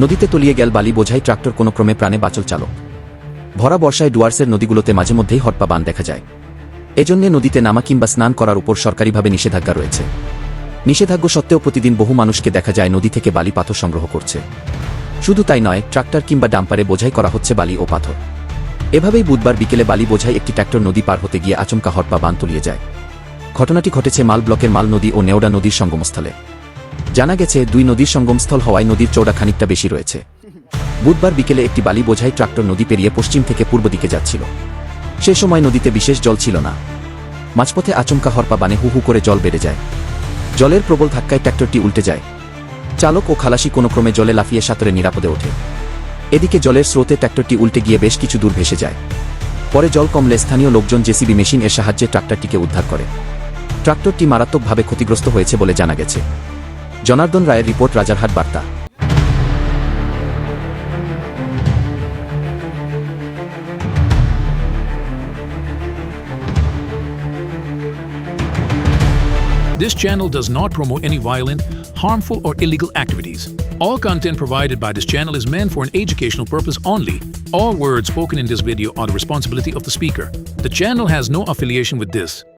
নদীতে তলিয়ে গেল বালি, বোঝাই ট্রাক্টর কোনো ক্রমে প্রাণে বাচল চালক। ভরা বর্ষায় ডুয়ার্সের নদীগুলোতে মাঝে মধ্যেই হটপা বান দেখা যায়। এজন্যে নদীতে নামা কিংবা স্নান করার উপর সরকারিভাবে নিষেধাজ্ঞা রয়েছে। নিষেধাজ্ঞা সত্ত্বেও প্রতিদিন বহু মানুষকে দেখা যায় নদী থেকে বালি পাথর সংগ্রহ করছে। শুধু তাই নয়, ট্রাক্টর কিংবা ডাম্পারে বোঝাই করা হচ্ছে বালি ও পাথর। এভাবেই বুধবার বিকেলে বালি বোঝাই একটি ট্রাক্টর নদী পার হতে গিয়ে আচমকা হটপা বান তলিয়ে যায়। ঘটনাটি ঘটেছে মাল ব্লকের মাল নদী ও নেওডা নদীর সঙ্গমস্থলে। জানা গেছে, দুই নদীর সঙ্গমস্থল হওয়ায় নদীর চৌড়া খানিকটা বেশি রয়েছে। বুধবার বিকেলে একটি বালি বোঝাই ট্রাক্টর নদী পেরিয়ে পশ্চিম থেকে পূর্ব দিকে যাচ্ছিল। সে সময় নদীতে বিশেষ জল ছিল না। মাঝপথে আচমকা হরপা বানে হু হু করে জল বেড়ে যায়। জলের প্রবল ধাক্কায় ট্রাক্টরটি উল্টে যায়। চালক ও খালাসি কোনো ক্রমে জলে লাফিয়ে সাঁতরে নিরাপদে ওঠে। এদিকে জলের স্রোতে ট্রাক্টরটি উল্টে গিয়ে বেশ কিছু দূর ভেসে যায়। পরে জল কমলে স্থানীয় লোকজন জেসিবি মেশিন এর সাহায্যে ট্রাক্টরটিকে উদ্ধার করে। ট্রাক্টরটি মারাত্মকভাবে ক্ষতিগ্রস্ত হয়েছে বলে জানা গেছে। জনার্দন রায়ের রিপোর্ট রাজারহাট বার্তা This channel does not promote any violent, harmful, or illegal activities. All content provided by this channel is meant for an educational purpose only. All words spoken in this video are the responsibility of the speaker. The channel has no affiliation with this.